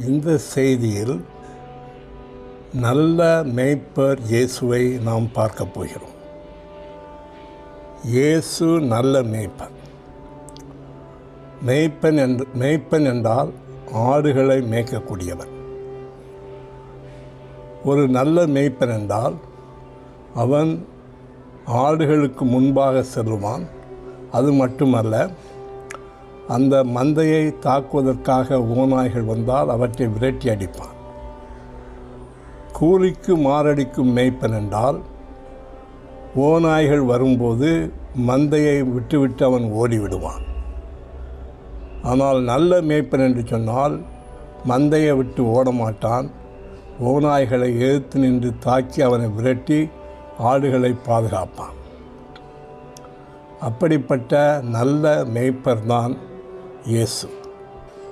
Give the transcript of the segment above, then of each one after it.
இந்த செய்தியில் நல்ல மேய்ப்பர் இயேசுவை நாம் பார்க்க போகிறோம். இயேசு நல்ல மேய்ப்பன் மேய்ப்பன் என்று மேய்ப்பன் என்றால் ஆடுகளை மேய்க்கக்கூடியவன் ஒரு நல்ல மேய்ப்பன் என்றால் அவன் ஆடுகளுக்கு முன்பாக செல்லுவான். அது மட்டுமல்ல அந்த மந்தையை தாக்குவதற்காக ஓநாய்கள் வந்தால் அவற்றை விரட்டி அடிப்பான். கூலிக்கு மாரடிக்கும் மேய்ப்பன் என்றால் ஓநாய்கள் வரும்போது மந்தையை விட்டுவிட்டு அவன் ஓடிவிடுவான். ஆனால் நல்ல மேய்ப்பன் என்று சொன்னால் மந்தையை விட்டு ஓட மாட்டான் ஓநாய்களை எதிர்த்து நின்று தாக்கி அவனை விரட்டி ஆடுகளை பாதுகாப்பான். அப்படிப்பட்ட நல்ல மேய்ப்பர்தான் இயேசு.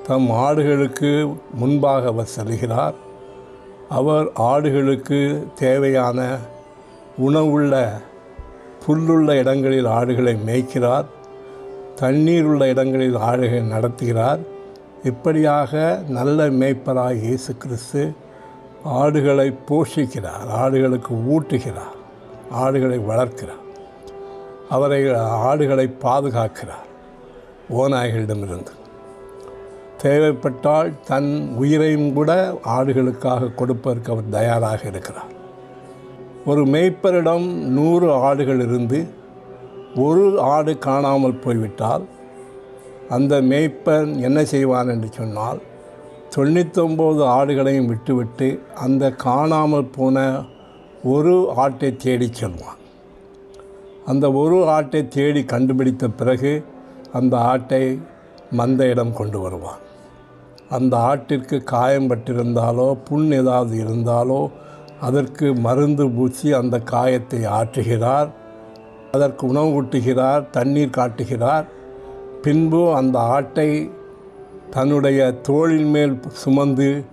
தம் ஆடுகளுக்கு முன்பாக அவர் செல்கிறார். அவர் ஆடுகளுக்கு தேவையான உணவுள்ள புல்லுள்ள இடங்களில் ஆடுகளை மேய்க்கிறார். தண்ணீர் உள்ள இடங்களில் ஆடுகளை நடத்துகிறார். இப்படியாக நல்ல மேய்ப்பராக இயேசு கிறிஸ்து ஆடுகளை போஷிக்கிறார் ஆடுகளுக்கு ஊட்டுகிறார் ஆடுகளை வளர்க்கிறார். அவரை ஆடுகளை பாதுகாக்கிறார். ஓநாய்களிடமிருந்து. தேவைப்பட்டால் தன் உயிரையும் கூட ஆடுகளுக்காக கொடுப்பதற்கு அவர் தயாராக இருக்கிறார். ஒரு மேய்ப்பரிடம் நூறு ஆடுகள் இருந்து ஒரு ஆடு காணாமல் போய்விட்டால் அந்த மேய்ப்பன் என்ன செய்வான் என்று சொன்னால் தொண்ணூத்தொம்பது ஆடுகளையும் விட்டுவிட்டு அந்த காணாமல் போன ஒரு ஆட்டை தேடிச் செல்வான். அந்த ஒரு ஆட்டை தேடி கண்டுபிடித்த பிறகு அந்த ஆட்டை மந்தையிடம் கொண்டு வருவான். அந்த ஆட்டிற்கு காயம் பட்டிருந்தாலோ புண் ஏதாவது இருந்தாலோ அதற்கு மருந்து பூசி அந்த காயத்தை ஆற்றுகிறார் அதற்கு உணவு ஊட்டுகிறார் தண்ணீர் காட்டுகிறார். பின்பு அந்த ஆட்டை தன்னுடைய தோளின் மேல் சுமந்து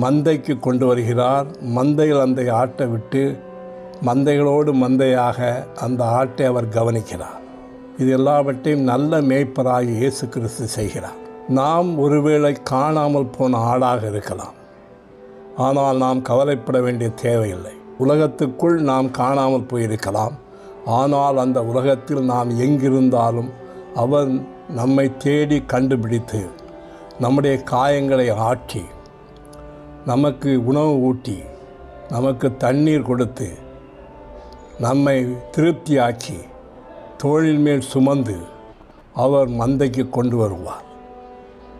மந்தைக்கு கொண்டு வருகிறார். மந்தையில் அந்த ஆட்டை விட்டு மந்தைகளோடு மந்தையாக அந்த ஆட்டை அவர் கவனிக்கிறார். இது எல்லாவற்றையும் நல்ல மேய்ப்பராக இயேசு கிறிஸ்து செய்கிறார். நாம் ஒருவேளை காணாமல் போன ஆடாக இருக்கலாம். ஆனால் நாம் கவலைப்பட வேண்டிய தேவையில்லை. உலகத்துக்குள் நாம் காணாமல் போயிருக்கலாம். ஆனால் அந்த உலகத்தில் நாம் எங்கிருந்தாலும் அவன் நம்மை தேடி கண்டுபிடித்து நம்முடைய காயங்களை ஆற்றி நமக்கு உணவு ஊட்டி நமக்கு தண்ணீர் கொடுத்து நம்மை திருப்தியாக்கி தோளின் மேல் சுமந்து அவர் மந்தைக்கு கொண்டு வருவார்.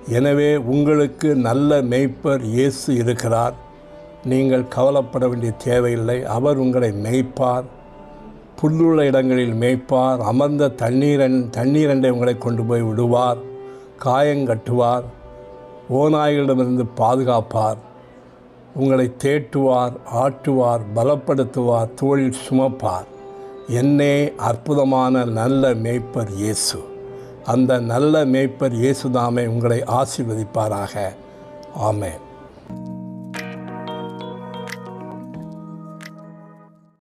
எனவே உங்களுக்கு நல்ல மெய்ப்பர் இயேசு இருக்கிறார். நீங்கள் கவலைப்பட வேண்டிய தேவையில்லை. அவர் உங்களை மேய்ப்பார். புல்லுள்ள இடங்களில் மேய்ப்பார். அமர்ந்த தண்ணீரன் தண்ணீரண்டை உங்களை கொண்டு போய் விடுவார். காயங்கட்டுவார் ஓநாய்களிடமிருந்து பாதுகாப்பார். உங்களை தேட்டுவார் ஆட்டுவார் பலப்படுத்துவார் தோளில் சுமப்பார். என்னே அற்புதமான நல்ல மேய்ப்பர் இயேசு. அந்த நல்ல மேய்ப்பர் இயேசுதாமே உங்களை ஆசீர்வதிப்பாராக. ஆமென்.